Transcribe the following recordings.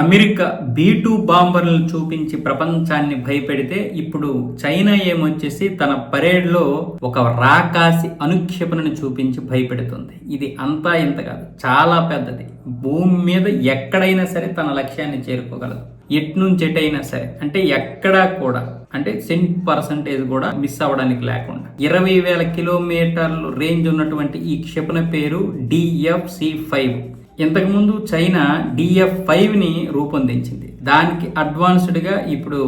America be two బాంబర్లను చూపించి ప్రపంచాన్ని భయపెడితే ఇప్పుడు చైనా ఏమొచ్చేసి తన పరేడ్లో ఒక రాకాసి అనుక్షేపణను చూపించి భయపెడుతుంది. ఇది అంతా ఇంత కాదు చాలా పెద్దది. భూమి మీద ఎక్కడైనా సరే తన లక్ష్యాన్ని చేరుకోగలదు. ఎటు నుంచి ఎటైనా సరే అంటే ఎక్కడా కూడా అంటే సెంట్ పర్సంటేజ్ కూడా మిస్ అవ్వడానికి లేకుండా. ఇరవై వేల కిలోమీటర్లు రేంజ్ ఉన్నటువంటి ఈ క్షిపణి పేరు డిఎఫ్సి ఫైవ్. ఇంతకుముందు చైనా డిఎఫ్ ఫైవ్ని రూపొందించింది. దానికి అడ్వాన్స్డ్గా ఇప్పుడు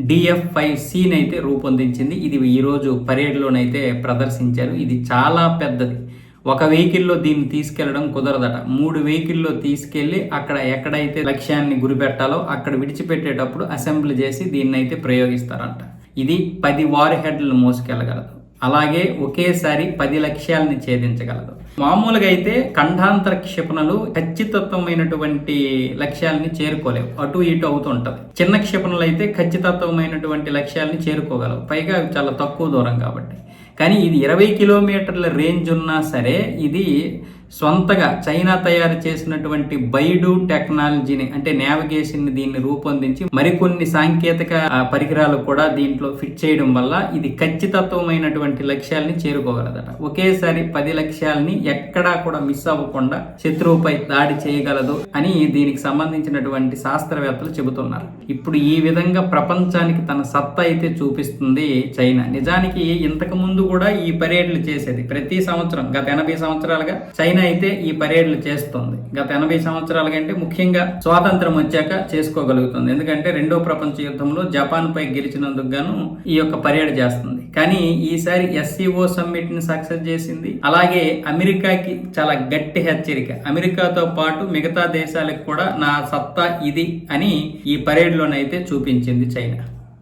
డిఎఫ్ ఫైవ్ సిని అయితే రూపొందించింది. ఇది ఈరోజు పరేడ్లోనైతే ప్రదర్శించారు. ఇది చాలా పెద్దది. ఒక వెహికల్లో దీన్ని తీసుకెళ్ళడం కుదరదట. మూడు వెహికల్లో తీసుకెళ్ళి అక్కడ ఎక్కడైతే లక్ష్యాన్ని గురిపెట్టాలో అక్కడ విడిచిపెట్టేటప్పుడు అసెంబ్లీ చేసి దీన్ని అయితే ప్రయోగిస్తారంట. ఇది పది వార్ హెడ్లను మోసుకెళ్ళగలదు. అలాగే ఒకేసారి పది లక్ష్యాలని ఛేదించగలదు. మామూలుగా అయితే ఖండాంతర క్షిపణులు ఖచ్చితత్వమైనటువంటి లక్ష్యాలని చేరుకోలేవు. అటు ఇటు అవుతూ ఉంటుంది. చిన్న క్షిపణులు అయితే ఖచ్చితత్వమైనటువంటి లక్ష్యాలని చేరుకోగలవు. పైగా చాలా తక్కువ దూరం కాబట్టి. కానీ ఇది ఇరవై కిలోమీటర్ల రేంజ్ ఉన్నా సరే ఇది సొంతగా చైనా తయారు చేసినటువంటి బైడు టెక్నాలజీని అంటే నావిగేషన్ దీన్ని రూపొందించి మరికొన్ని సాంకేతిక పరికరాలు కూడా దీంట్లో ఫిట్ చేయడం వల్ల ఇది ఖచ్చితత్వమైనటువంటి లక్ష్యాల్ని చేరుకోగలదట. ఒకేసారి పది లక్ష్యాలని ఎక్కడా కూడా మిస్ అవ్వకుండా శత్రువుపై దాడి చేయగలదు అని దీనికి సంబంధించినటువంటి శాస్త్రవేత్తలు చెబుతున్నారు. ఇప్పుడు ఈ విధంగా ప్రపంచానికి తన సత్తా అయితే చూపిస్తుంది చైనా. నిజానికి ఇంతకు ముందు కూడా ఈ పరేడ్లు చేసేది ప్రతి సంవత్సరం గత ఎనభై సంవత్సరాలుగా చైనా అయితే ఈ పరేడ్లు చేస్తుంది. గత ఎనభై సంవత్సరాల కంటే ముఖ్యంగా స్వాతంత్రం వచ్చాక చేసుకోగలుగుతుంది. ఎందుకంటే రెండో ప్రపంచ యుద్ధంలో జపాన్ పై గెలిచినందుకు గాను ఈ యొక్క పరేడ్ చేస్తుంది. కానీ ఈసారి ఎస్సీఓ సమ్మిట్ని సక్సెస్ చేసింది. అలాగే అమెరికాకి చాలా గట్టి హెచ్చరిక. అమెరికాతో పాటు మిగతా దేశాలకు కూడా నా సత్తా ఇది అని ఈ పరేడ్ లోనైతే చూపించింది చైనా.